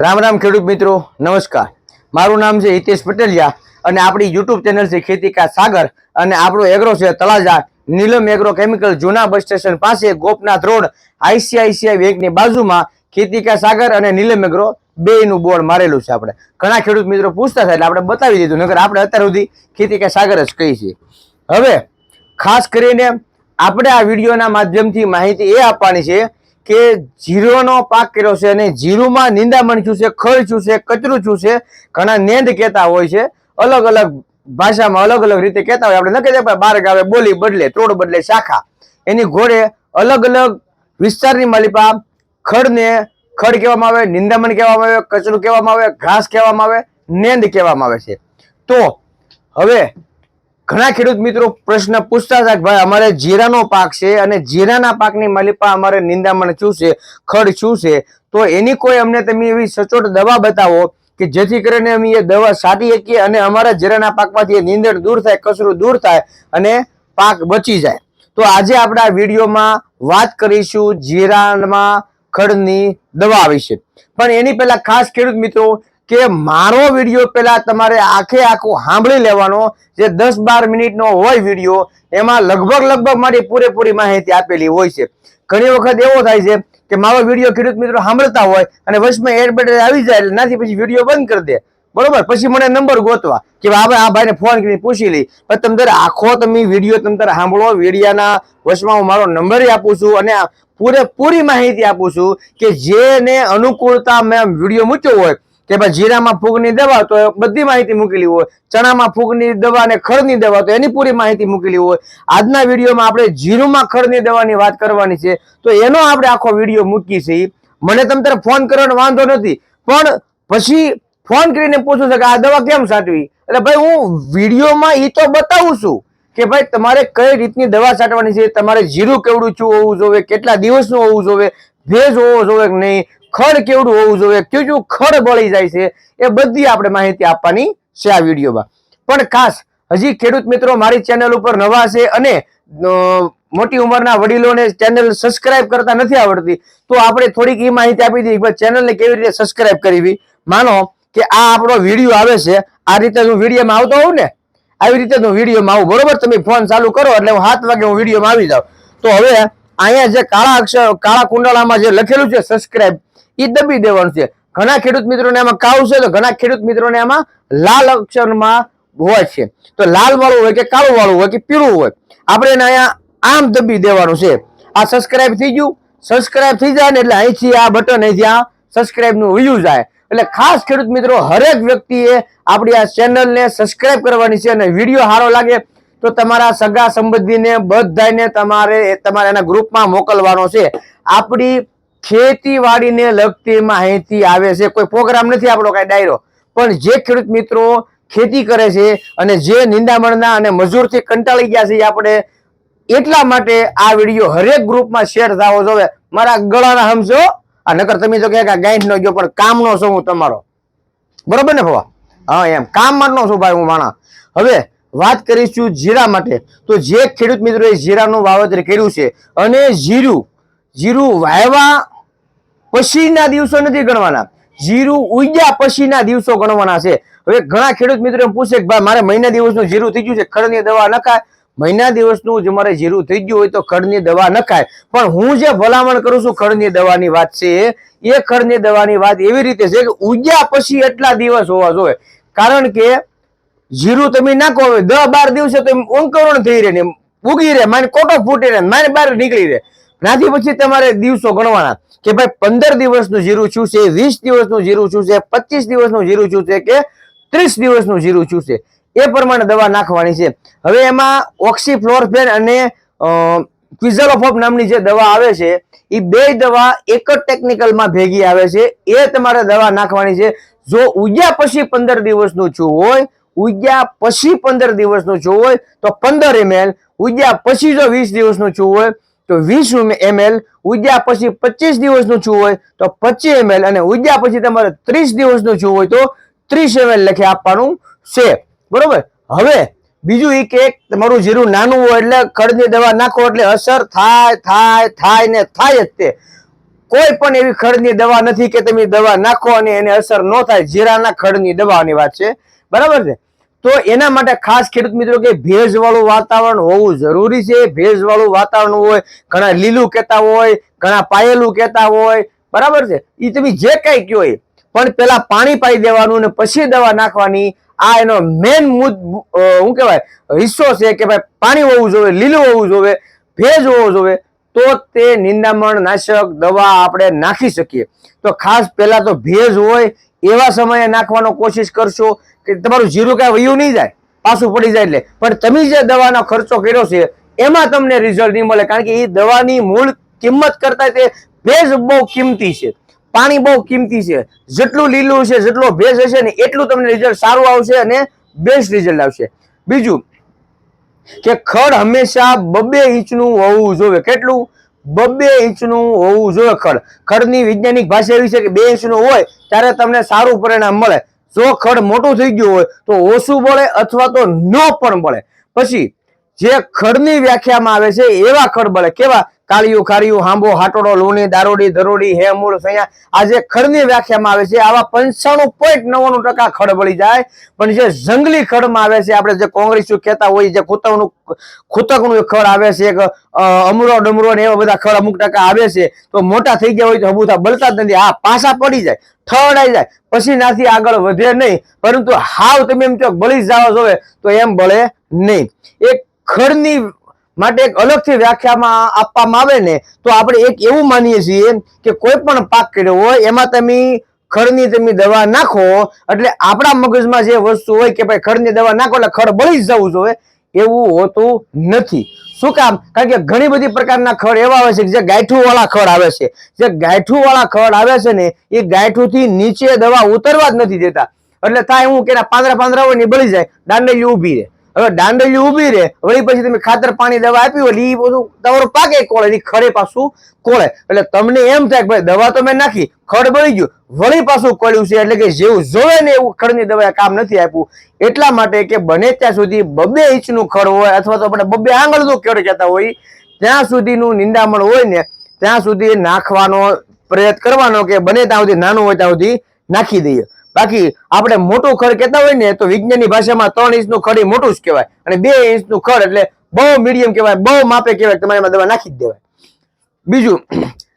રામ રામ ખેડૂત મિત્રો, નમસ્કાર. મારું નામ છે હિતેશ પટેલિયા અને આપણી યુટ્યુબ ચેનલ છે ખેતી કા સાગર અને આપણો એગ્રો છે તળાજા. નીલમ એગ્રો કેમિકલ જૂના બસ સ્ટેશન પાસે ગોપનાથ રોડ, આઈસીઆઈસીઆઈ બેંકની બાજુમાં ખેતી કા સાગર અને નીલમ એગ્રો બે નું બોર્ડ મારેલું છે આપણે. ઘણા ખેડૂત મિત્રો પૂછતા થાય એટલે આપણે બતાવી દીધું નગર આપણે અત્યાર સુધી ખેતી કા સાગર જ કહી છીએ હવે, ખાસ કરીને આપણે આ વિડીયોના માધ્યમથી માહિતી એ આપવાની છે કે જીરોનો પાક કર્યો છે અને જીરુમાં નિંદામણ છું છે ખળ થયું છે, કચરું છું છે, ઘણા નેંદ કહેતા હોય છે. અલગ અલગ ભાષામાં અલગ અલગ રીતે કહેતા હોય. આપણે ન કહેતા બાર ગાવે બોલી બદલે ત્રોડ બદલે શાખા. એની ઘોડે અલગ અલગ વિસ્તારની માલિપા ખડને ખડ કહેવામાં આવે, નિંદામણ કહેવામાં આવે, કચરું કહેવામાં આવે, ઘાસ કહેવામાં આવે, નેંદ કહેવામાં આવે છે. તો હવે ઘણા ખેડૂત મિત્રો પ્રશ્ન પૂછતા હતા કે ભાઈ, અમારે જીરાનો પાક છે અને જીરાના પાકની માલિપા અમારે નિંદામણ શું છે? ખડ શું છે? તો એની કોઈ અમને તમે એવી સચોટ દવા બતાવો કે જેથી કરીને અમે એ દવા સાટી શકીએ અને અમારા જીરાના પાકમાંથી એ નીંદણ દૂર થાય, કચરું દૂર થાય અને પાક બચી જાય. તો આજે આપણે આ વિડીયોમાં વાત કરીશું જીરામાં ખડની દવા વિશે. પણ એની પહેલા ખાસ ખેડૂત મિત્રો કે મારો વીડિયો પહેલા તમારે આખે આખું સાંભળી લેવાનો, જે દસ બાર મિનિટનો હોય વીડિયો, એમાં લગભગ લગભગ મારી પૂરેપૂરી માહિતી આપેલી હોય છે. ઘણી વખત એવો થાય છે કે મારો વીડિયો ખેડૂત મિત્રો સાંભળતા હોય અને વચમાં એડવર્ટાઇઝ આવી જાય એટલે નાથી પછી વીડિયો બંધ કરી દે. બરોબર? પછી મને નંબર ગોતવા કે ભાઈ આ ભાઈને ફોન કરીને પૂછી લઈ. પણ તમે આખો તમે વીડિયો તમે તારે સાંભળો, વિડીયાના વચમાં હું મારો નંબર આપું છું અને પૂરેપૂરી માહિતી આપું છું કે જેને અનુકૂળતા મેં વીડિયો મૂક્યો હોય કે ભાઈ જીરામાં ફૂગની દવા તો બધી માહિતી મૂકેલી હોય, ચણામાં ફૂગની દવા અને ખડની દવા તો એની પૂરી માહિતી મૂકેલી હોય. આજના વિડીયોમાં આપણે જીરુમાં ખડની દવાની વાત કરવાની છે. તો એનો આપણે આખો વીડિયો મૂકી છે. મને તમ તારે ફોન કરવાનો વાંધો નથી, પણ પછી ફોન કરીને પૂછું છે કે આ દવા કેમ સાટવી એટલે ભાઈ હું વિડીયોમાં એ તો બતાવું છું કે ભાઈ તમારે કઈ રીતની દવા છાંટવાની છે, તમારે જીરું કેવડું છું હોવું જોઈએ, કેટલા દિવસનું હોવું જોવે ભેજ હોવો જોવે કે નહીં ખડ કેવડું હોવું જોઈએ? કયું કયું ખડ બળી જાય છે? એ બધી આપણે માહિતી આપવાની છે આ વિડીયોમાં. પણ ખાસ, હજી ખેડૂત મિત્રો મારી ચેનલ ઉપર નવા છે અને મોટી ઉંમરના વડીલોને ચેનલ સબસ્ક્રાઇબ કરતા નથી આવડતી, તો આપણે થોડીક એ માહિતી આપી દઈએ કે ચેનલને કેવી રીતે સબસ્ક્રાઇબ કરવી. માનો કે આ આપણો વીડિયો આવે છે, આ રીતે હું વિડીયોમાં આવતો હોઉં ને, આવી રીતે હું વિડીયોમાં આવું. બરોબર? તમે ફોન ચાલુ કરો એટલે હું સાત વાગે હું વિડીયોમાં આવી જાઉં. તો હવે અહીંયા જે કાળા અક્ષર કાળા કુંડળામાં જે લખેલું છે, સબસ્ક્રાઇબ એ દબી દેવાનું છે. ઘણા ખેડૂત મિત્રોને આમાં કાવ છે તો ઘણા ખેડૂત મિત્રોને આમાં લાલ અક્ષરમાં હોય છે. તો લાલ વાળું હોય કે કાળું વાળું હોય કે પીળું હોય. આપણે એને અહીંયા આમ દબી દેવાનું છે. આ સબસ્ક્રાઇબ થઈ ગયું. સબસ્ક્રાઇબ થઈ જાય ને એટલે અહીંથી આ બટન અહીંથી આ સબસ્ક્રાઇબનું વ્યૂ જાય. એટલે ખાસ ખેડૂત મિત્રો, હરેક વ્યક્તિએ આપણી આ ચેનલને સબસ્ક્રાઇબ કરવાની છે અને વીડિયો સારો લાગે તો તમારા સગા સંબંધીને બધાને તમારે તમારે એના ગ્રુપમાં મોકલવાનો છે. આપણી ખેતીવાડીને લગતી માહિતી આવે છે. કોઈ પ્રોગ્રામ નથી આપણો કાંઈ ડાયરો. પણ જે ખેડૂત મિત્રો ખેતી કરે છે અને જે નિંદામણના અને મજૂરથી કંટાળી ગયા છે આપણે એટલા માટે આ વીડિયો હરેક ગ્રુપમાં શેર થવો જોવે મારા ગળાના સમજો આ નકર તમે તો કે ગાંઠ નો ગયો, પણ કામનો છું હું તમારો. બરોબર ને ભવા? હા, એમ. કામ મારનો છું ભાઈ હું માણા. હવે વાત કરીશું જીરા માટે. તો જે ખેડૂત મિત્રોએ જીરાનું વાવેતર કર્યું છે અને જીરું જીરું વાયવા પછીના દિવસો નથી ગણવાના. જીરું ઉગ્યા પછીના દિવસો ગણવાના છે. હવે ઘણા ખેડૂત મિત્રો પૂછે કે ભાઈ, મારે મહિના દિવસનું જીરું થઈ ગયું છે, ખડની દવા નખાય. મહિના દિવસનું જો મારે જીરું થઈ ગયું હોય તો ખડની દવા નખાય. પણ હું જે ભલામણ કરું છું ખડની દવાની વાત છે, એ ખડની દવાની વાત એવી રીતે છે કે ઉગ્યા પછી એટલા દિવસ હોવા જોઈએ. કારણ કે જીરું તમે નાખો હવે દસ બાર દિવસે તો અંકરણ થઈ રહે ને ઉગી રહે માને કોટો ફૂટી રહે માને બહાર નીકળી રહે. નાથી પછી તમારે દિવસો ગણવાના કે ભાઈ પંદર દિવસનું જીરું શું છે વીસ દિવસનું જીરું શું છે પચીસ દિવસનું જીરું શું છે કે ત્રીસ દિવસનું જીરું શું છે એ પ્રમાણે દવા નાખવાની છે. હવે એમાં ઓક્સીફ્લોરફેન અને ક્વિઝલોફોપ નામની જે દવા આવે છે એ બે દવા એક જ ટેકનિકલમાં ભેગી આવે છે. એ તમારે દવા નાખવાની છે. જો ઉગ્યા પછી પંદર દિવસનું છું હોય ઉગ્યા પછી પંદર દિવસનું છું હોય તો પંદર એમએલ. ઉગ્યા પછી જો વીસ દિવસનું છું હોય તો વીસ એમએલ ઉગ્યા પછી પચીસ દિવસનું છું હોય તો પચીસ એમએલ અને ઉગ્યા પછી તમારે ત્રીસ દિવસનું છું હોય તો ત્રીસ એમએલ લખી આપવાનું છે. બરોબર? હવે બીજું એ કે તમારું જીરું નાનું હોય એટલે ખડની દવા નાખો એટલે અસર થાય થાય થાય ને થાય જ તે. કોઈ પણ એવી ખડની દવા નથી કે તમે દવા નાખો અને એને અસર ન થાય. જીરાના ખડની દવાની વાત છે. બરાબર છે? તો એના માટે ખાસ ખેડૂત મિત્રો કે ભેજવાળું વાતાવરણ હોવું જરૂરી છે. ભેજવાળું વાતાવરણ હોય ઘણા લીલું કહેતા હોય ઘણા પાયેલું કહેતા હોય બરાબર છે? એ તમે જે કંઈ કહો પણ પેલા પાણી પાઈ દેવાનું ને પછી દવા નાખવાની આ એનો મેન મુદ અ, શું કહેવાય હિસ્સો છે કે ભાઈ પાણી હોવું જોઈએ લીલું હોવું જોઈએ ભેજ હોવો જોઈએ તો તે નિંદામણ નાશક દવા આપણે નાખી શકીએ. તો ખાસ પહેલા તો ભેજ હોય એવા સમયે નાખવાનો કોશિશ કરશો કે તમારું જીરું કાંઈ વયું નહીં જાય, પાછું પડી જાય એટલે. પણ તમે જે દવાનો ખર્ચો કર્યો છે, એમાં તમને રિઝલ્ટ નહીં મળે. કારણ કે એ દવાની મૂળ કિંમત કરતા તે ભેજ બહુ કિંમતી છે. પાણી બહુ કિંમતી છે. જેટલું લીલું છે જેટલો ભેજ હશે ને એટલું તમને રિઝલ્ટ સારું આવશે અને બેસ્ટ રિઝલ્ટ આવશે. બીજું કે ખડ હંમેશા બબે ઇંચનું હોવું જોઈએ. કેટલું? બબે ઇંચનું હોવું જોઈએ ખડ. ખડની વૈજ્ઞાનિક ભાષા એવી છે કે બે ઇંચનું હોય ત્યારે તમને સારું પરિણામ મળે. જો ખડ મોટું થઈ ગયું હોય તો ઓછું મળે અથવા તો ન પણ મળે પછી જે ખડની વ્યાખ્યામાં આવે છે એવા ખડ બળે. કેવા? કાળિયું, ખારિયું હાંબો હાટોડો લોની દારોડી, ધરોડી હે મૂળ સૈયા. આ જે ખડની વ્યાખ્યામાં આવે છે, આવા પંચાણું પોઈન્ટ નવ્વાણું ટકા ખડ બળી જાય. પણ જે જંગલી ખડમાં આવે છે, આપણે જે કોંગ્રેસી કહેતા હોય, જે ખૂતકનું ખૂતકનું ખડ આવે છે, એક અમરો ડમરો ને એવા બધા ખડ અમુક ટકા આવે છે, તો મોટા થઈ ગયા હોય તો હબુથા બળતા જ નથી. હા પાછા પડી જાય ઠડાઈ જાય, પછી નાથી આગળ વધે નહીં. પરંતુ હાવ તમે એમ કહો બળી જાવ જોવે તો એમ બળે નહીં. એક ખડની માટે એક અલગથી વ્યાખ્યામાં આપવામાં આવે ને, તો આપણે એક એવું માનીએ છીએ કે કોઈ પણ પાક કર્યો હોય, એમાં તમે ખડની તમે દવા નાખો, એટલે આપણા મગજમાં જે વસ્તુ હોય કે ભાઈ ખડની દવા નાખો એટલે ખડ બળી જવું જોઈએ, એવું હોતું નથી. શું કામ? કારણ કે ઘણી બધી પ્રકારના ખડ એવા આવે છે કે જે ગાંઠું વાળા ખડ આવે છે. જે ગાંઠું વાળા ખડ આવે છે ને, એ ગાંઠું થી નીચે દવા ઉતરવા જ નથી દેતા. એટલે થાય હું કે પાંદરા પાંદડા હોય ને બળી જાય દાંડેલી ઊભી રહે. હવે દાંડલી ઊભી રહે. વળી પછી તમે ખાતર પાણી દવા આપી હોય એ બધું તમારું પાકે કોળે એ ખડે પાછું કોળે એટલે તમને એમ થાય કે ભાઈ દવા તો મેં નાખી, ખડ બળી ગયું. વળી પાછું કોળ્યું છે એટલે કે જેવું જોવે ને એવું ખડની દવા કામ નથી આપ્યું. એટલા માટે કે બને ત્યાં સુધી બબે ઇંચનું ખડ હોય અથવા તો આપણે બબે આંગળનું ખડ કહેતા હોય, ત્યાં સુધીનું નિંદામણ હોય ને, ત્યાં સુધી નાખવાનો પ્રયત્ન કરવાનો કે બને ત્યાં સુધી, નાનું હોય ત્યાં સુધી નાખી દઈએ. બાકી આપણે મોટું ખડ કહેતા હોય ને તો વિજ્ઞાનની ભાષામાં ત્રણ ઇંચનું ખડ એ મોટું જ કહેવાય. અને બે ઇંચનું ખડ એટલે બહુ મીડિયમ કહેવાય, બહુ માપે કહેવાય તમારે એમાં દવા નાખી જ દેવાય. બીજું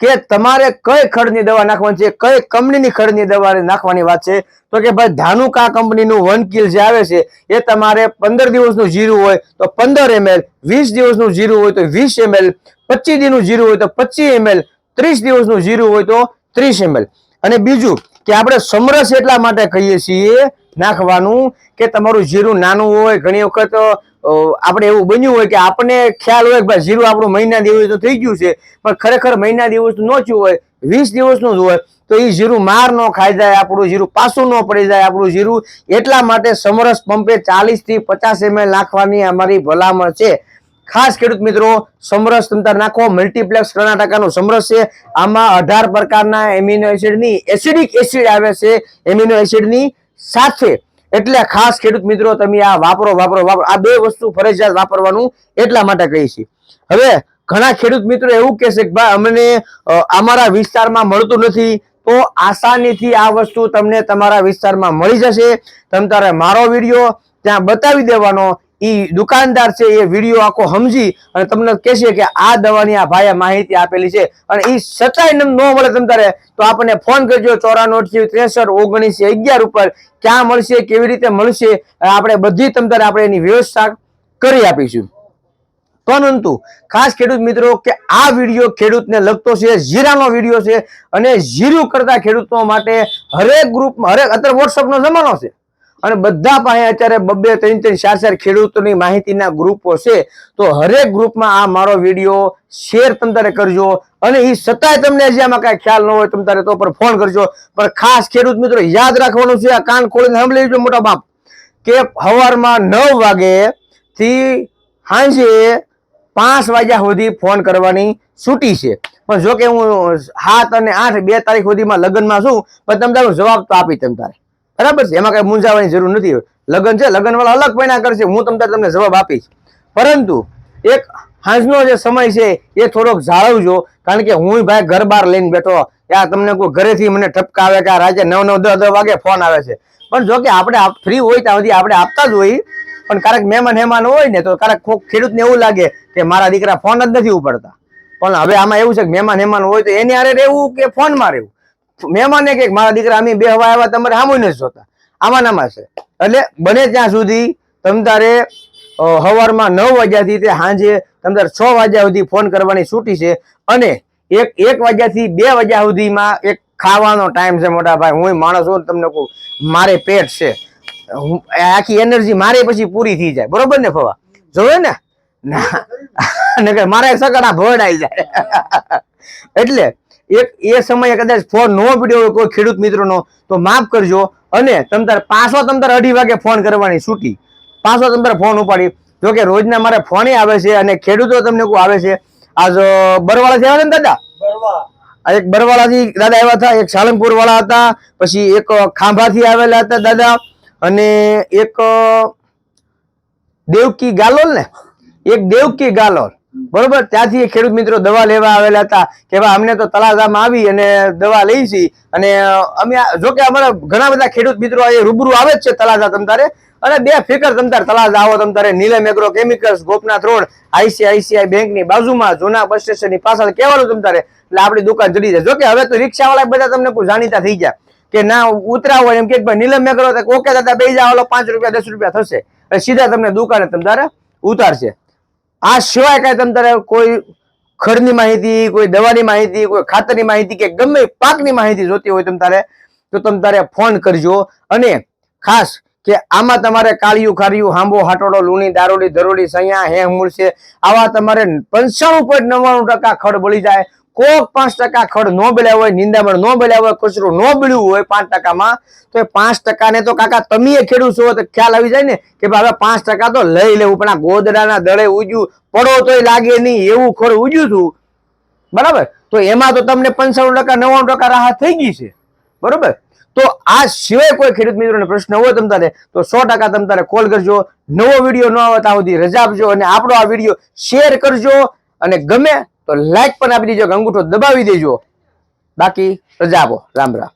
કે તમારે કઈ ખડની દવા નાખવાની છે, કઈ કંપનીની ખડની દવા નાખવાની વાત છે? તો કે ભાઈ ધાનુકા કંપનીનું વન કિલ જે આવે છે, એ તમારે પંદર દિવસનું જીરું હોય તો પંદર એમએલ, વીસ દિવસનું જીરું હોય તો વીસ એમએલ, પચીસ દિનનું જીરું હોય તો પચીસ એમએલ, ત્રીસ દિવસનું જીરું હોય તો ત્રીસ એમએલ. અને બીજું કે આપણે સમરસ એટલા માટે કહીએ છીએ નાખવાનું કે તમારું જીરું નાનું હોય, ઘણી વખત આપણે એવું બન્યું હોય કે આપણને ખ્યાલ હોય કે ભાઈ જીરું આપણું મહિના દિવસ તો થઈ ગયું છે, પણ ખરેખર મહિના દિવસ ન થયું હોય, વીસ દિવસનું જ હોય, તો એ જીરું માર ન ખાઈ જાય, આપણું જીરું પાછું ન પડી જાય, આપણું જીરું એટલા માટે સમરસ પંપે ચાલીસથી પચાસ એમએલ નાખવાની અમારી ભલામણ છે. ખાસ ખેડૂત મિત્રો, સમરસ તંત્ર નાખો મલ્ટીપ્લેક્સ કર્ણાટકાનું સમરસ છે. આમાં અઢાર પ્રકારના એમિનો એસિડની એસિડિક એસિડ આવે છે. એમિનો એસિડની સાથે. એટલે ખાસ ખેડૂત મિત્રો, તમે આ વાપરો વાપરો વાપરો. આ બે વસ્તુ ફરજિયાત વાપરવાનું એટલા માટે કહીએ છીએ હવે ઘણા ખેડૂત મિત્રો એવું કહેશે કે ભાઈ, અમને અમારા વિસ્તારમાં મળતું નથી. તો આસાનીથી આ વસ્તુ તમને તમારા વિસ્તારમાં મળી જશે. તમે તારે મારો વીડિયો ત્યાં બતાવી દેવાનો. ઈ દુકાનદાર છે, એ વીડિયો આખો સમજી અને તમને કહેશે કે આ દવાની આ ભાઈએ માહિતી આપેલી છે. અને એ સચ્ચાઈ ન મળે તમ તારે, તો આપણને ફોન કરજો ચોરાણું અઠ્યાવીસ ત્રેસઠ ઓગણીસ અગિયાર ઉપર, ક્યાં મળશે, કેવી રીતે મળશે આપણે બધી તમ આપણે એની વ્યવસ્થા કરી આપીશું. પરંતુ ખાસ ખેડૂત મિત્રો કે આ વીડિયો ખેડૂતને લગતો છે જીરાનો વીડિયો છે, અને જીરું કરતા ખેડૂતો માટે હરેક ગ્રુપમાં હરેક, અત્યારે વોટ્સઅપનો જમાનો છે. અને બધા પાસે અત્યારે બબ્બે ત્રણ ત્રણ ચાર ચાર ખેડૂતોની માહિતીના ગ્રુપો છે, તો હરેક ગ્રુપમાં આ મારો વીડિયો શેર તમતારે કરજો અને એ છતાંય તમને હજી આમાં કાંઈ ખ્યાલ ન હોય તમતારે તો પર ફોન કરજો. પણ ખાસ ખેડૂત મિત્રો યાદ રાખવાનું છે આ કાન ખોલીને સાંભળી લેજો મોટા બાપ, કે સવારમાં નવ વાગે થી સાંજે પાંચ વાગ્યા સુધી ફોન કરવાની છૂટી છે. પણ જો કે હું સાત અને આઠ બે તારીખ સુધીમાં લગ્નમાં છું, પણ તમે તારો જવાબ તો આપી તમ તારે. બરાબર છે? એમાં કઈ મૂંઝાવાની જરૂર નથી લગ્ન છે લગ્ન વાળા અલગ પૈણા કરશે, હું તમને તમને જવાબ આપીશ. પરંતુ એક હાંજનો જે સમય છે, એ થોડોક જાળવજો, કારણ કે હું ભાઈ ઘર બહાર લઈને બેઠો. યા તમને કોઈ ઘરેથી મને ઠપકા આવે કે આ રાતે નવ નવ, દસ દસ વાગે ફોન આવે છે. પણ જો કે આપણે ફ્રી હોય ત્યાં સુધી આપણે આપતા જ હોઈએ. પણ ક્યારેક મહેમાન હેમાન હોય ને, તો ક્યારેક ખેડૂતને એવું લાગે કે મારા દીકરા ફોન જ નથી ઉપાડતા. પણ હવે આમાં એવું છે કે મહેમાન હેમાન હોય તો એની આરે રહેવું કે ફોનમાં રહેવું? મહેમાને કે મારા દીકરા અમે બે હવા આવ્યા, તમારે સામું નથી જોતા. આમાં નામાં છે. એટલે બને ત્યાં સુધી તમ તારે સવારમાં નવ વાગ્યાથી તે સાંજે તમ તારે છ વાગ્યા સુધી ફોન કરવાની છૂટી છે અને એક એક વાગ્યાથી બે વાગ્યા સુધીમાં એક ખાવાનો ટાઈમ છે મોટા ભાઈ. હું માણસ હોઉં તમને કહું, મારે પેટ છે. આખી એનર્જી મારે પછી પૂરી થઈ જાય. બરોબર ને ફવા? જોવે ને? ના. મારે સકડા ભોડાઈ જાય. એટલે એક એ સમયે કદાચ ફોન નો પડ્યો હોય કોઈ ખેડૂત મિત્રોનો તો માફ કરજો. અને તમતાર પાછો તમતાર અઢી વાગે ફોન કરવાની છૂટી. પાછો તમતાર ફોન ઉપાડી. જો કે રોજના મારે ફોને આવે છે અને ખેડૂતો તમને કોઈ આવે છે? આજ બરવાળા બરવાળાથી ને દાદા? એક બરવાળાથી દાદા આવ્યા હતા એક સાળંગપુર વાળા હતા પછી એક ખાંભાથી આવેલા હતા દાદા અને એક દેવકી ગાલોલ ને? એક દેવકી ગાલોલ. બરોબર? ત્યાંથી ખેડૂત મિત્રો દવા લેવા આવેલા હતા કે ભાઈ, અમને તો તળાજામાં આવી અને દવા લઈ છી. અને અમે જોકે અમારા ઘણા બધા ખેડૂત મિત્રો એ રૂબરૂ આવે જ છે તળાજા તમતારે અને બે ફિકર તમતારે તળાજા આવો તમતારે Neelam agro chemicals Gopnath road, ICICI બેંકની બાજુમાં, જૂના બસ સ્ટેશનની પાછળ કહેવાનું તમતારે એટલે આપણી દુકાન જડી જાય. જોકે હવે તો રિક્ષાવાળા બધા તમને જાણીતા થઈ ગયા કે ના ઉતરા હોય એમ કે ભાઈ, નીલમ મેગ્રો ઓકે દાદા, બે જાવ પાંચ રૂપિયા, દસ રૂપિયા થશે. સીધા તમને દુકાને તમતારે ઉતારશે. આ સિવાય કઈ તમ તારે કોઈ ખડની માહિતી, કોઈ દવાની માહિતી, કોઈ ખાતરની માહિતી કે ગમે પાકની માહિતી જોતી હોય તમ તારે, તો તમ તારે ફોન કરજો. અને ખાસ કે આમાં તમારે કાળિયું, ખારિયું, હાંબો, હાટોડો, લૂણી, દારોડી, ધરોડી, સૈયા હે મૂળશે આવા તમારે પંચાણું પોઈન્ટ નવ્વાણું ટકા ખડ બળી જાય. કોક પાંચ ટકા ખડ નો બળ્યા હોય, નિંદામણ નો બળ્યા હોય, કચરું નો બળ્યું હોય પાંચ ટકામાં, તો એ પાંચ ટકાને તો કાકા તમે ખેડૂત છો, તો ખ્યાલ આવી જાય ને કે ભાઈ હવે પાંચ ટકા તો લઈ લેવું, પણ આ ગોદડાના દળે ઉજ્યું, પડો તોય લાગે નહીં, એવું ખડ ઉજ્યું હતું બરાબર? તો એમાં તો તમને પંચાણું ટકા, નવ્વાણું ટકા રાહત થઈ ગઈ છે. બરોબર? તો આ સિવાય કોઈ ખેડૂત મિત્રોને પ્રશ્ન હોય તમ તારે, તો સો ટકા તમ તારે કોલ કરજો, નવો વીડિયો ન આવે ત્યાં સુધી રજા આપજો, અને આપણો આ વીડિયો શેર કરજો, અને ગમે તો લાઈક પણ આપી દેજો અંગૂઠો દબાવી દેજો. બાકી રજા આપો. રામ રામ.